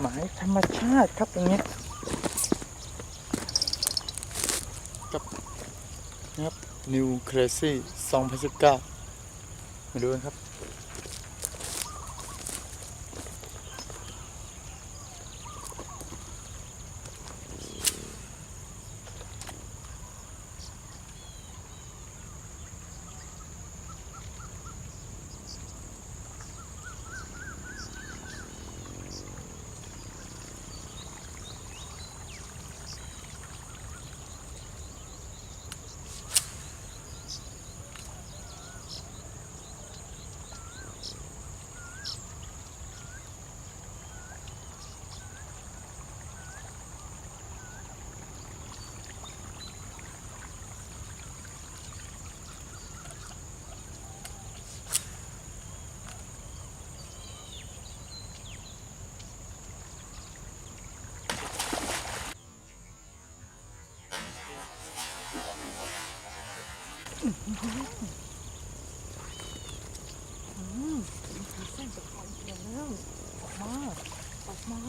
หมายธรรมชาติครับอย่างเงี้ยกับนะครับ New Crazy 2019 มาดูกันครับ อืมเส้นจะออกแล้วออกมาออกมา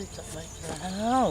ช่วยจับไว้แล้ว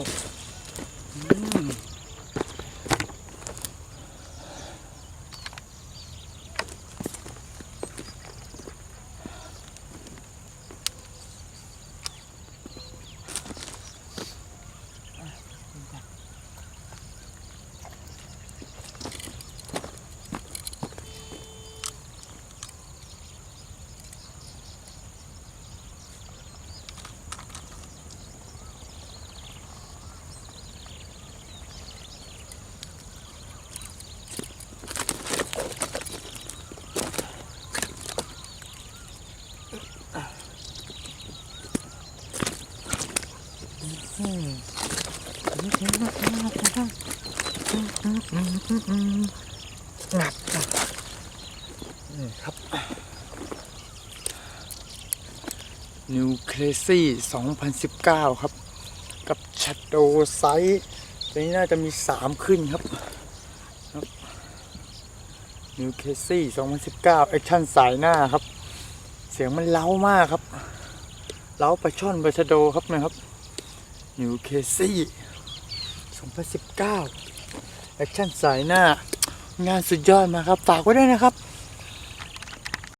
อืมงับงับนี่ครับ New Crazy 2019 ครับ กับ Shadow Size ตัวนี้น่าจะมี 3 ขึ้นครับครับ New Crazy 2019แอคชั่นสายหน้าครับ เสียงมันเล้ามากครับ เล้าปลาช่อนปลาชะโดครับนะครับ New Crazy 2019 แอคชั่นสายหน้า งานสุดยอดมากครับ ฝากไว้ด้วยนะครับ